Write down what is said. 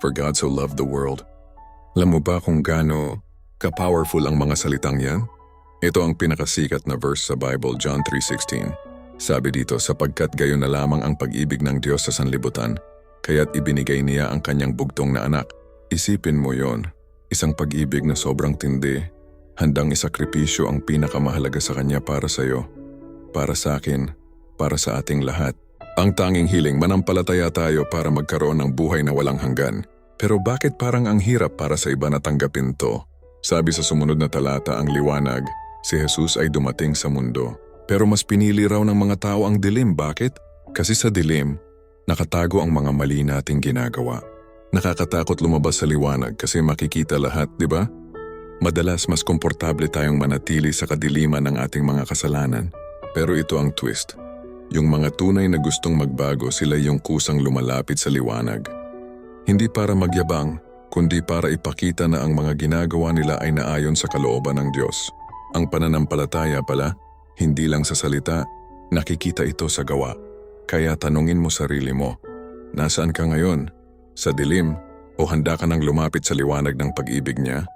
For God so loved the world. Alam mo ba kung gaano ka-powerful ang mga salitang yan? Ito ang pinakasikat na verse sa Bible, John 3.16. Sabi dito, sapagkat gayon na lamang ang pag-ibig ng Diyos sa sanlibutan, kaya't ibinigay niya ang kanyang bugtong na anak. Isipin mo yon, isang pag-ibig na sobrang tindi, handang isakripisyo ang pinakamahalaga sa kanya para sa iyo, para sa akin, para sa ating lahat. Ang tanging hiling manampalataya tayo para magkaroon ng buhay na walang hanggan. Pero bakit parang ang hirap para sa iba na tanggapin to? Sabi sa sumunod na talata ang liwanag, si Jesus ay dumating sa mundo. Pero mas pinili raw ng mga tao ang dilim. Bakit? Kasi sa dilim, nakatago ang mga mali nating ginagawa. Nakakatakot lumabas sa liwanag kasi makikita lahat, di ba? Madalas mas komportable tayong manatili sa kadiliman ng ating mga kasalanan. Pero ito ang twist. Yung mga tunay na gustong magbago sila yung kusang lumalapit sa liwanag. Hindi para magyabang, kundi para ipakita na ang mga ginagawa nila ay naayon sa kalooban ng Diyos. Ang pananampalataya pala, hindi lang sa salita, nakikita ito sa gawa. Kaya tanungin mo sarili mo, nasaan ka ngayon? Sa dilim o handa ka nang lumapit sa liwanag ng pag-ibig niya?